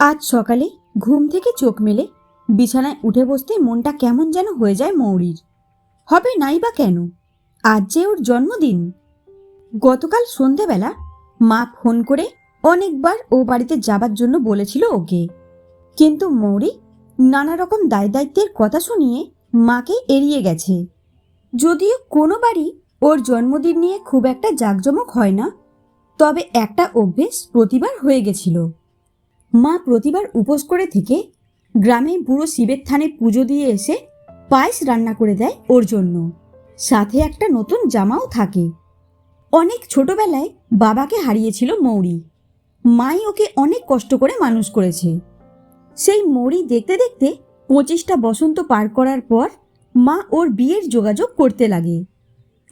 আজ সকালে ঘুম থেকে চোখ মেলে বিছানায় উঠে বসতে মনটা কেমন যেন হয়ে যায় মৌরির। হবে নাই বা কেন? আজ যে ওর জন্মদিন। গতকাল সন্ধেবেলা মা ফোন করে অনেকবার ও বাড়িতে যাবার জন্য বলেছিল ওকে। কিন্তু মৌরি নানা রকম দায় দায়িত্বের কথা শুনিয়ে মাকে এড়িয়ে গেছে। যদিও কোনো বাড়ি ওর জন্মদিন নিয়ে খুব একটা জাঁকজমক হয় না, তবে একটা অভ্যেস প্রতিবার হয়ে গেছিল। মা প্রতিবার উপোস করে থেকে গ্রামে বুড়ো শিবের থানে পুজো দিয়ে এসে পায়েস রান্না করে দেয় ওর জন্য। সাথে একটা নতুন জামাও থাকে। অনেক ছোটবেলায় বাবাকে হারিয়েছিল মৌরি। মাই ওকে অনেক কষ্ট করে মানুষ করেছে। সেই মৌরি দেখতে দেখতে পঁচিশটা বসন্ত পার করার পর মা ওর বিয়ের যোগাযোগ করতে লাগে।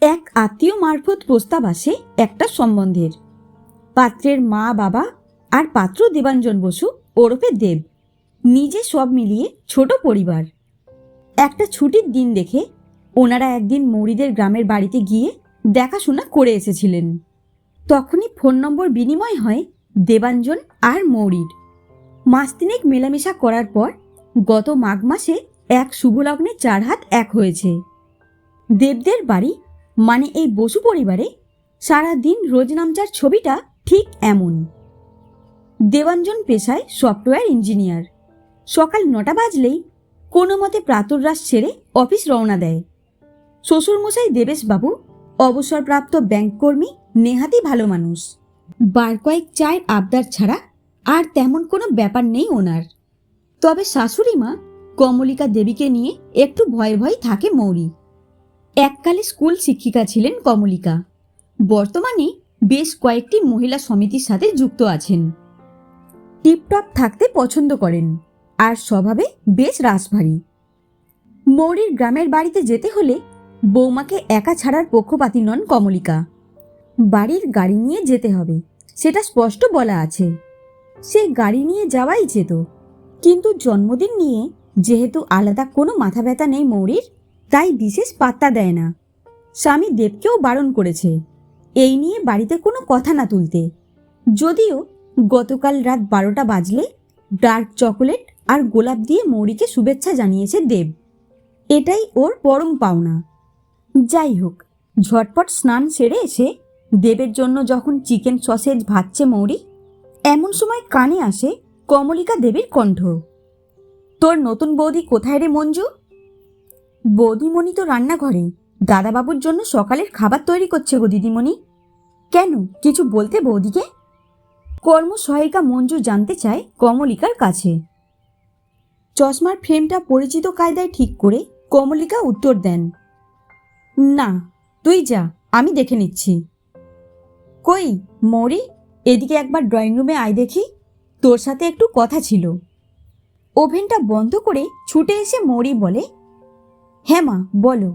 এক আত্মীয় মারফত প্রস্তাব আসে একটা সম্বন্ধের। পাত্রের মা বাবা আর পাত্র দেবাঞ্জন বসু ওরফে দেব। নিজে সব মিলিয়ে ছোট পরিবার। একটা ছুটির দিন দেখে ওনারা একদিন মৌরিদের গ্রামের বাড়িতে গিয়ে দেখাশোনা করে এসেছিলেন। তখনই ফোন নম্বর বিনিময় হয় দেবাঞ্জন আর মৌরির। মাস তিনেক মেলামেশা করার পর গত মাঘ মাসে এক শুভলগ্নে চার হাত এক হয়েছে। দেবদের বাড়ি মানে এই বসু পরিবারে সারা দিন রোজ নামচার ছবিটা ঠিক এমন। দেবাঞ্জন পেশায় সফটওয়্যার ইঞ্জিনিয়ার। সকাল নটা বাজলেই কোনো মতে প্রাতরাস ছেড়ে অফিস রওনা দেয়। শ্বশুরমশাই দেবেশবাবু অবসরপ্রাপ্ত ব্যাংক কর্মী নেহাতি ভালো মানুষ। বার কয়েক চায়ের আবদার ছাড়া আর তেমন কোনো ব্যাপার নেই ওনার। তবে শাশুড়ি মা কমলিকা দেবীকে নিয়ে একটু ভয়ে ভয়ে থাকে মৌরি। এককালে স্কুল শিক্ষিকা ছিলেন কমলিকা। বর্তমানে বেশ কয়েকটি মহিলা সমিতির সাথে যুক্ত আছেন। টিপটপ থাকতে পছন্দ করেন। আর স্বভাবে বেশ রাসভারী। মৌরির গ্রামের বাড়িতে যেতে হলে বৌমাকে একা ছাড়ার পক্ষপাতী নন কমলিকা। বাড়ির গাড়ি নিয়ে যেতে হবে, সেটা স্পষ্ট বলা আছে। সে গাড়ি নিয়ে যাওয়াই যেত, কিন্তু জন্মদিন নিয়ে যেহেতু আলাদা কোনো মাথা ব্যথা নেই মৌরির, তাই বিশেষ পাত্তা দেয় না। স্বামী দেবকেও বারণ করেছে, এই নিয়ে বাড়িতে কোনো কথা না তুলতে। যদিও গতকাল রাত বারোটা বাজলে ডার্ক চকোলেট আর গোলাপ দিয়ে মৌরিকে শুভেচ্ছা জানিয়েছে দেব। এটাই ওর পরম পাওনা। যাই হোক, ঝটপট স্নান সেরে এসে দেবের জন্য যখন চিকেন সসেজ ভাজছে মৌরি, এমন সময় কানে আসে কমলিকা দেবীর কণ্ঠ। তোর নতুন বৌদি কোথায় রে মঞ্জু? বৌদিমণি তো রান্নাঘরে। দাদাবাবুর জন্য সকালের খাবার তৈরি করছে গো দিদিমণি। কেন, কিছু বলতে বৌদিকে? কর্মসহায়িকা মঞ্জু জানতে চায় কমলিকার কাছে। চশমার ফ্রেমটা পরিচিত কায়দায় ঠিক করে কমলিকা উত্তর দেন, না, তুই যা, আমি দেখে নিচ্ছি। কই, মৌরি, এদিকে একবার ড্রয়িং রুমে আয় দেখি, তোর সাথে একটু কথা ছিল। ওভেনটা বন্ধ করে ছুটে এসে মৌরি বলে হ্যাঁ মা, বলো,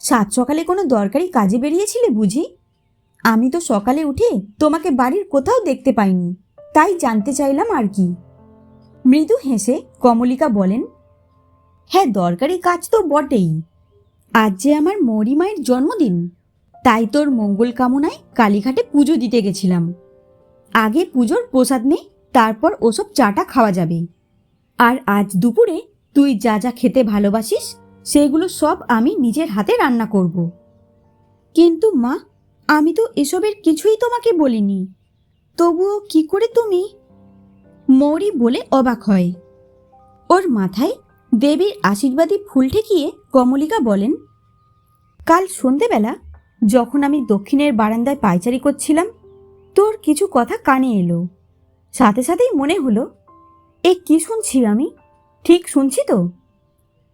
সাত সকালে কোনো দরকারি কাজে বেরিয়েছিলে বুঝি? আমি তো সকালে উঠে তোমাকে বাড়ির কোথাও দেখতে পাইনি, তাই জানতে চাইলাম আর কি। মৃদু হেসে কমলিকা বলেন হ্যাঁ দরকারি কাজ তো বটেই। আজ যে আমার মৌরি মায়ের জন্মদিন, তাই তোর মঙ্গল কামনায় কালীঘাটে পুজো দিতে গেছিলাম। আগে পুজোর প্রসাদ নে, তারপর ওসব চাটা খাওয়া যাবে। আর আজ দুপুরে তুই যা যা খেতে ভালোবাসিস, সেগুলো সব আমি নিজের হাতে রান্না করব। কিন্তু মা আমি তো এসবের কিছুই তোমাকে বলিনি। তবুও কি করে তুমি? মৌরি বলে অবাক হয়। ওর মাথায় দেবীর আশীর্বাদী ফুল ঠেকিয়ে কমলিকা বলেন, কাল সন্ধেবেলা যখন আমি দক্ষিণের বারান্দায় পায়চারি করছিলাম, তোর কিছু কথা কানে এলো। সাথে সাথেই মনে হলো, এ কি শুনছি আমি? ঠিক শুনছি তো?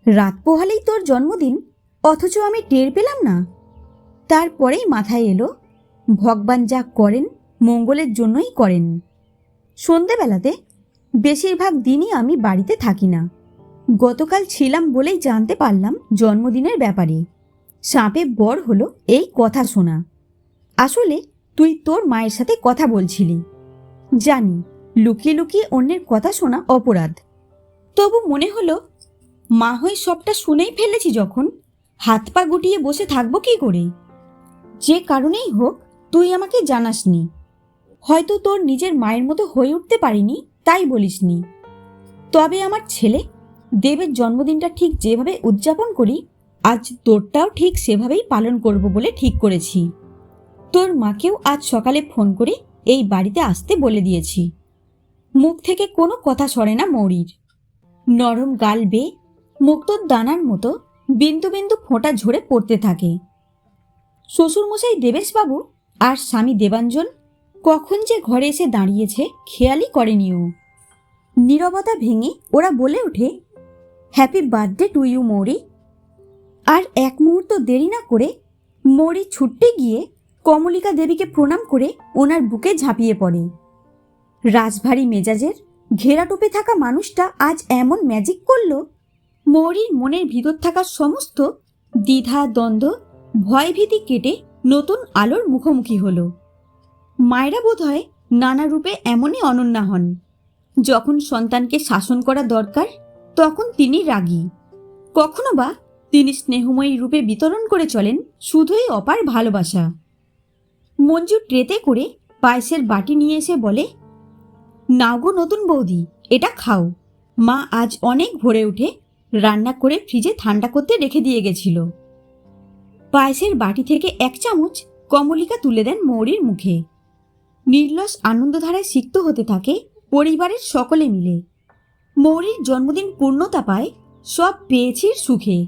রাত পোহালেই তোর জন্মদিন, অথচ আমি টের পেলাম না? তারপরেই মাথায় এলো, ভগবান যা করেন মঙ্গলের জন্যই করেন। সন্ধেবেলাতে বেশিরভাগ দিনই আমি বাড়িতে থাকি না। গতকাল ছিলাম বলেই জানতে পারলাম জন্মদিনের ব্যাপারে। সাপে বর হলো এই কথা শোনা। আসলে তুই তোর মায়ের সাথে কথা বলছিলি। জানি, লুকিয়ে লুকিয়ে অন্যের কথা শোনা অপরাধ। তবু মনে হলো, মা হয়ে সবটা শুনেই ফেলেছি যখন। হাত পা গুটিয়ে বসে থাকব কি করে? যে কারণেই হোক, তুই আমাকে জানাসনি। হয়তো তোর নিজের মায়ের মতো হয়ে উঠতে পারিনি, তাই বলিসনি। তবে আমার ছেলে, দেবের জন্মদিনটা ঠিক যেভাবে উদযাপন করি, আজ তোরটাও ঠিক সেভাবেই পালন করব বলে ঠিক করেছি। তোর মাকেও আজ সকালে ফোন করে এই বাড়িতে আসতে বলে দিয়েছি। মুখ থেকে কোনো কথা সরে না মৌরির। নরম গাল বেয়ে মুক্তোর দানার মতো বিন্দু বিন্দু ফোঁটা ঝরে পড়তে থাকে। শ্বশুরমশাই দেবেশবাবু আর স্বামী দেবাঞ্জন কখন যে ঘরে এসে দাঁড়িয়েছে খেয়ালই করেনি ও। নীরবতা ভেঙে ওরা বলে ওঠে হ্যাপি বার্থডে টু ইউ মৌরি আর এক মুহূর্ত দেরি না করে মৌরি ছুটতে গিয়ে কমলিকা দেবীকে প্রণাম করে ওনার বুকে ঝাঁপিয়ে পড়ে। রাজভারী মেজাজের ঘেরাটোপে থাকা মানুষটা আজ এমন ম্যাজিক করল, মৌরির মনের ভিতর থাকা সমস্ত দ্বিধা, দ্বন্দ্ব ভয়ভীতি কেটে নতুন আলোর মুখোমুখি হল। মায়েরা বোধ হয় নানা রূপে এমনই অনন্যা হন। যখন সন্তানকে শাসন করা দরকার, তখন তিনি রাগী। কখনো বা তিনি স্নেহময়ী রূপে বিতরণ করে চলেন শুধুই অপার ভালোবাসা। মঞ্জু ট্রেতে করে পায়েসের বাটি নিয়ে এসে বলে, নাও গো নতুন বৌদি, এটা খাও। মা আজ অনেক ভোরে উঠে রান্না করে ফ্রিজে ঠান্ডা করতে রেখে দিয়ে গেছিল। পায়েসের বাটি থেকে এক চামচ কমলিকা তুলে দেন মৌরির মুখে। নির্লস আনন্দধারায় সিক্ত হতে থাকে পরিবারের সকলে মিলে। মৌরির জন্মদিন পূর্ণতা পায় সব পেয়েছির সুখে।